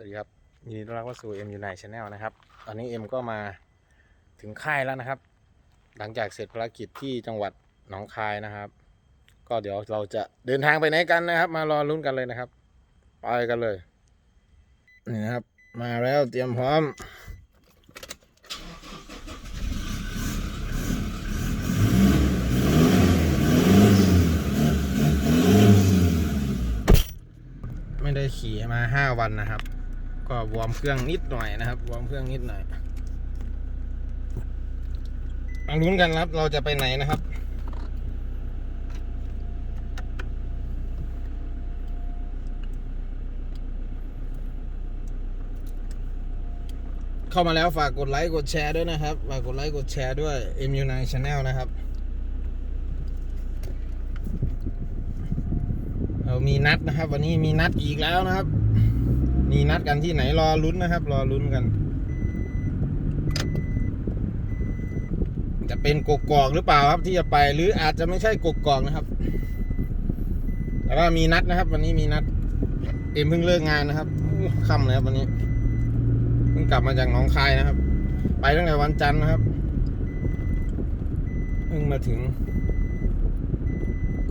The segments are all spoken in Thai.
วัสดีครับยินดีต้อนรับเข้าสู่ M u n i t e Channel นะครับ ตอนนี้เอ็มก็มาถึงค่ายแล้วนะครับ หลังจากเสร็จภารกิจที่จังหวัดหนองคายนะครับ ก็เดี๋ยวเราจะเดินทางไปไหนกันนะครับ มารอลุ้นกันเลยนะครับ ไปกันเลยนี่นะครับ มาแล้วเตรียมพร้อมไม่ได้ขี่มาห้าวันนะครับ ก็วอร์มเครื่องนิดหน่อยนะครับ วอร์มเครื่องนิดหน่อยมาลุ้นกันครับ เราจะไปไหนนะครับ เข้ามาแล้วฝากกดไลค์กดแชร์ด้วยนะครับ ฝากกดไลค์กดแชร์ด้วย MU9 Channel นะครับ เรามีนัดนะครับ วันนี้มีนัดอีกแล้วนะครับ มีนัดกันที่ไหนรอลุ้นนะครับ รอลุ้นกัน จะเป็นกกอกหรือเปล่าครับที่จะไปหรืออาจจะไม่ใช่กกอกนะครับ แต่ว่ามีนัดนะครับ วันนี้มีนัด เอ็มเพิ่งเลิกงานนะครับค่ำเลยครับวันนี้เพิ่งกลับมาจากหนองคายนะครับ ไปตั้งแต่วันจันทร์นะครับเพิ่งมาถึง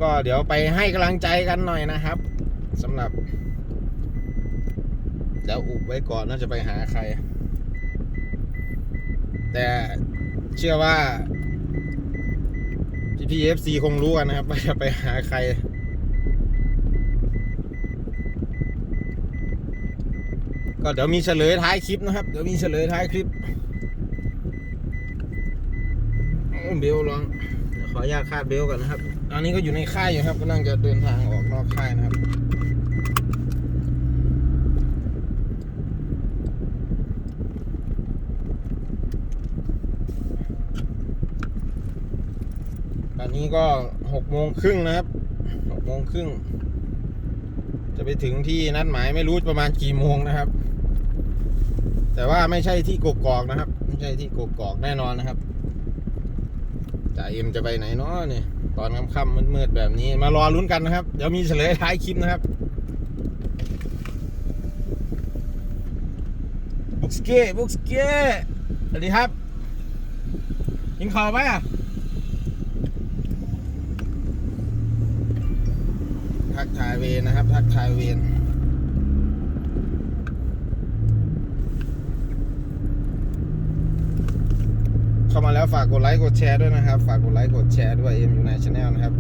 ก็เดี๋ยวไปให้กำลังใจกันหน่อยนะครับสำหรับ แล้วอุบไว้ก่อนน่าจะไปหาใคร แต่เชื่อว่าพี่พีเอฟซีคงรู้กันนะครับว่าจะไปหาใคร ก็เดี๋ยวมีเฉลยท้ายคลิปนะครับ เดี๋ยวมีเฉลยท้ายคลิปเบลลองขออนุญาตคาดเบลก่อนนะครับ ตอนนี้ก็อยู่ในค่ายอยู่ครับกำลังจะเดินทางออกนอกค่าย นี้ก็หกโมงครึ่งนะครับหกโมงครึ่งจะไปถึงที่นัดหมายไม่รู้ประมาณกี่โมงนะครับ แต่ว่าไม่ใช่ที่กกอกนะครับ ไม่ใช่ที่กกอกแน่นอนนะครับจ่าเอ็มจะไปไหนเนาะเนี่ยตอนค่ำๆมืดๆแบบนี้มารอลุ้นกันนะครับ เดี๋ยวมีเฉลยท้ายคลิปนะครับบุกสเก้บุกสเก้สวัสดีครับกินข้าวไหมอะ ทักทายเวนนะครับ ทักทายเวนเข้ามาแล้วฝากกดไลค์กดแชร์ด้วยนะครับ ฝากกดไลค์กดแชร์ด้วยเอ็มยูไนชาแนลนะครับ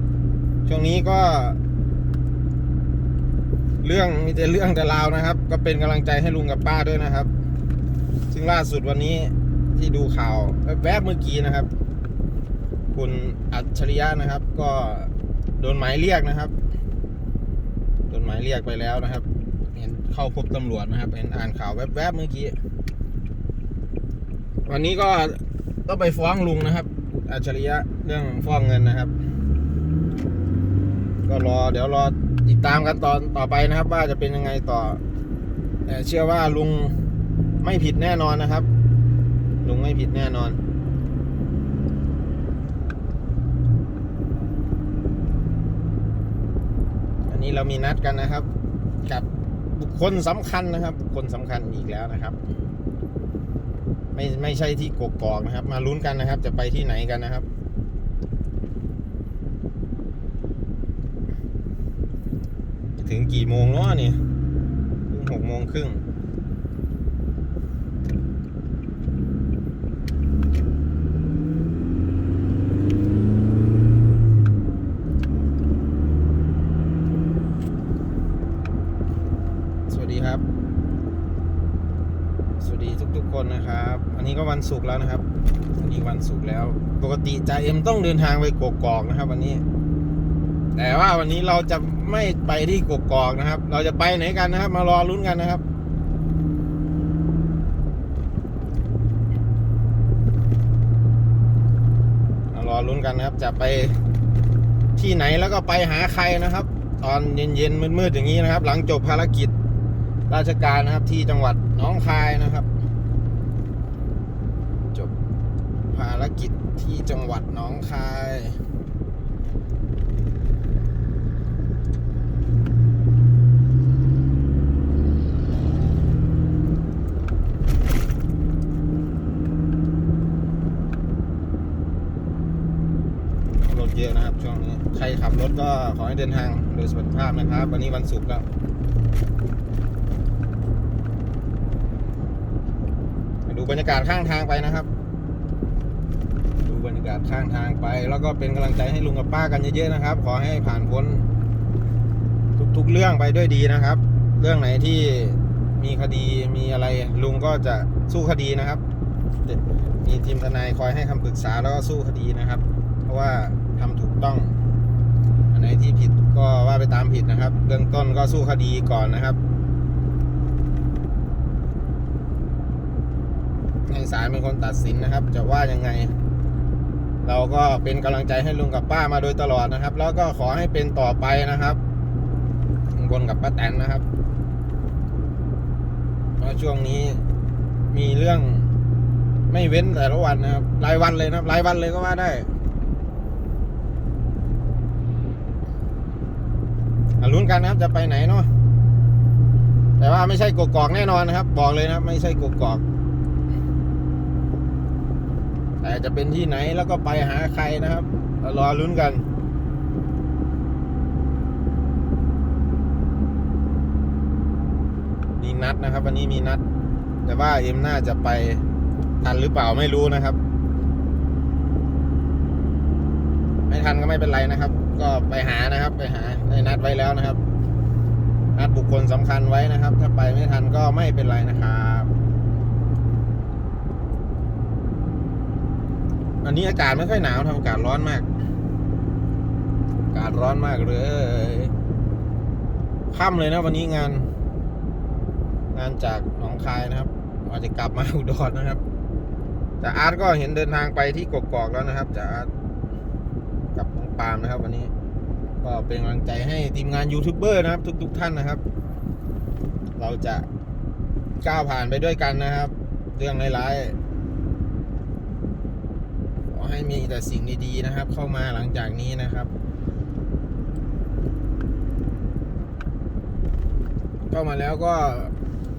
ช่วงนี้ก็ เรื่องมีแต่เรื่องแต่ราวนะครับ ก็เป็นกำลังใจให้ลุงกับป้าด้วยนะครับ ซึ่งล่าสุดวันนี้ที่ดูข่าวแวบเมื่อกี้นะครับ คุณอัจฉริยะนะครับ ก็โดนหมายเรียกนะครับ จดหมายเรียกไปแล้วนะครับ เห็นเข้าพบตำรวจนะครับเห็นอ่านข่าวแวบๆเมื่อกี้ วันนี้ก็ต้องไปฟ้องลุงนะครับอัจฉริยะเรื่องฟ้องเงินนะครับ ก็รอเดี๋ยวรอติดตามกันตอนต่อไปนะครับ ว่าจะเป็นยังไงต่อแต่เชื่อว่าลุงไม่ผิดแน่นอนนะครับ ลุงไม่ผิดแน่นอน อั นี้เรามีนัดกันนะครับ กับบุคคลสำคัญนะครับ บุคคลสำคัญอีกแล้วนะครับ ไม่ไม่ใช่ที่กกอกนะครับ มาลุ้นกันนะครับ จะไปที่ไหนกันนะครับถึงกี่โมงเนาะนี่หกโมงครึ่ง สวัสดีครับ สวัสดีทุกๆ คนนะครับวันนี้ก็วันศุกร์แล้วนะครับวันนี้วันศุกร์แล้ว ปกติจ่าเอ็มต้องเดินทางไปกกอกนะครับ วันนี้ แต่ว่าวันนี้เราจะไม่ไปที่กกอกนะครับ เราจะไปไหนกันนะครับ มารอลุ้นกันนะครับมารอลุ้นกันนะครับ จะไปที่ไหนแล้วก็ไปหาใครนะครับ ตอนเย็นๆมืดๆอย่างนี้นะครับ หลังจบภารกิจราชการนะครับที่จังหวัดน้องคายนะครับ ภารกิจที่จังหวัดน้องคายรถเยอะนะครับช่วงนี้ใครขับรถก็ขอให้เดินทางโดยสุขภาพนะครับ วันนี้วันศุกร์แล้วดูบรรยากาศข้างทางไปนะครับ ดูบรรยากาศข้างทางไป แล้วก็เป็นกำลังใจให้ลุงกับป้ากันเยอะๆนะครับ ขอให้ผ่านพ้น ทุกๆเรื่องไปด้วยดีนะครับ เรื่องไหนที่มีคดีมีอะไร ลุงก็จะสู้คดีนะครับ มีทีมทนายคอยให้คำปรึกษาแล้วก็สู้คดีนะครับ เพราะว่าทำถูกต้อง อันไหนที่ผิดก็ว่าไปตามผิดนะครับ เบื้องต้นก็สู้คดีก่อนนะครับ ให้ศาลเป็นคนตัดสินนะครับ จะว่ายังไง เราก็เป็นกำลังใจให้ลุงกับป้ามาโดยตลอดนะครับ แล้วก็ขอให้เป็นต่อไปนะครับลุงพลกับป้าแตนนะครับเพราะช่วงนี้มีเรื่องไม่เว้นแต่ละวันนะครับรายวันเลยนะครับรายวันเลยก็ว่าได้ลุ้นกันนะครับ จะไปไหนเนาะแต่ว่าไม่ใช่กกอกแน่นอนนะครับ บอกเลยนะครับ ไม่ใช่กกอก แต่จะเป็นที่ไหนแล้วก็ไปหาใครนะครับ รอลุ้นกันมีนัดนะครับ วันนี้มีนัด แต่ว่าเอ็มน่าจะไปทันหรือเปล่าไม่รู้นะครับ ไม่ทันก็ไม่เป็นไรนะครับ ก็ไปหานะครับ ไปหาได้นัดไว้แล้วนะครับ นัดบุคคลสำคัญไว้นะครับ ถ้าไปไม่ทันก็ไม่เป็นไรนะครับ อันนี้อากาศไม่ค่อยหนาวทำอากาศร้อนมาก อากาศร้อนมากเลยค่ำเลยนะวันนี้งาน งานจากหนองคายนะครับว่าจจะกลับมาอุดรนะครับแต่อาร์ตก็เห็นเดินทางไปที่กกอกแล้วนะครับจากอาร์ตกับน้องปาล์มนะครับ วันนี้ ก็เป็นกำลังใจให้ทีมงานยูทูบเบอร์นะครับ ทุกๆท่านนะครับ เราจะก้าวผ่านไปด้วยกันนะครับ เรื่องร้ายๆ ให้มีแต่สิ่งดีๆนะครับ เข้ามาหลังจากนี้นะครับ เข้ามาแล้วก็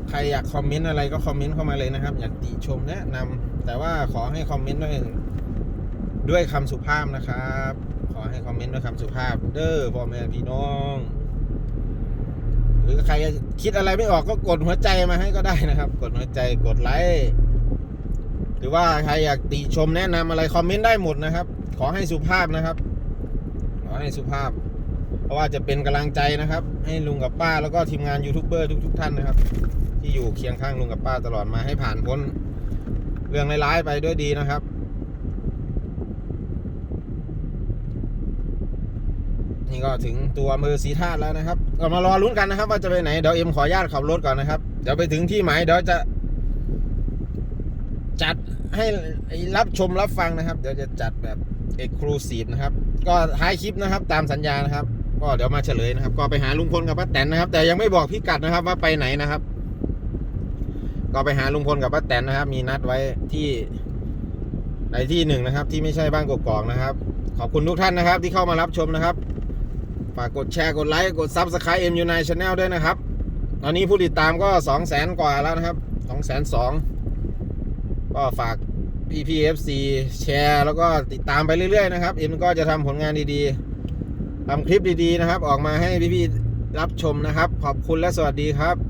ใครอยากคอมเมนต์อะไรก็คอมเมนต์เข้ามาเลยนะครับ อยากติชมแนะนำแต่ว่าขอให้คอมเมนต์ด้วยด้วยคำสุภาพนะครับ ขอให้คอมเมนต์ด้วยคำสุภาพ เด้อพ่อแม่พี่น้อง หรือใครคิดอะไรไม่ออกก็กดหัวใจมาให้ก็ได้นะครับ กดหัวใจกดไลค์ หรือว่าใครอยากติชมแนะนำอะไรคอมเมนต์ได้หมดนะครับ ขอให้สุภาพนะครับ ขอให้สุภาพ เพราะว่าจะเป็นกำลังใจนะครับ ให้ลุงกับป้าแล้วก็ทีมงานยูทูบเบอร์ทุก ๆ ท่านนะครับ ที่อยู่เคียงข้างลุงกับป้าตลอดมาให้ผ่านพ้นเรื่องร้ายๆไปด้วยดีนะครับนี่ก็ถึงตัวอำเภอศรีธาตุแล้วนะครับ ก็มารอลุ้นกันนะครับ ว่าจะไปไหน เดี๋ยวเอ็มขออนุญาตขับรถก่อนนะครับ เดี๋ยวไปถึงที่หมายเดี๋ยวจะ จัดให้รับชมรับฟังนะครับ เดี๋ยวจะจัดแบบเอกคลูซีฟนะครับ ก็ท้ายคลิปนะครับ ตามสัญญานะครับ ก็เดี๋ยวมาเฉลยนะครับ ก็ไปหาลุงพลกับป้าแตนนะครับ แต่ยังไม่บอกพี่กัดนะครับว่าไปไหนนะครับ ก็ไปหาลุงพลกับป้าแตนนะครับ มีนัดไว้ที่ในที่หนึ่งนะครับ ที่ไม่ใช่บ้านกกอกนะครับ ขอบคุณทุกท่านนะครับ ที่เข้ามารับชมนะครับฝากกดแชร์กดไลค์กดซับสไครต์เอ็มยูไนชาแนลด้วยนะครับ ตอนนี้ผู้ติดตามก็สองแสนกว่าแล้วนะครับสองแสนสอง ก็ฝาก PPFC แชร์แล้วก็ติดตามไปเรื่อยๆนะครับ เอ็มก็จะทำผลงานดีๆทำคลิปดีๆนะครับ ออกมาให้พี่ๆรับชมนะครับ ขอบคุณและสวัสดีครับ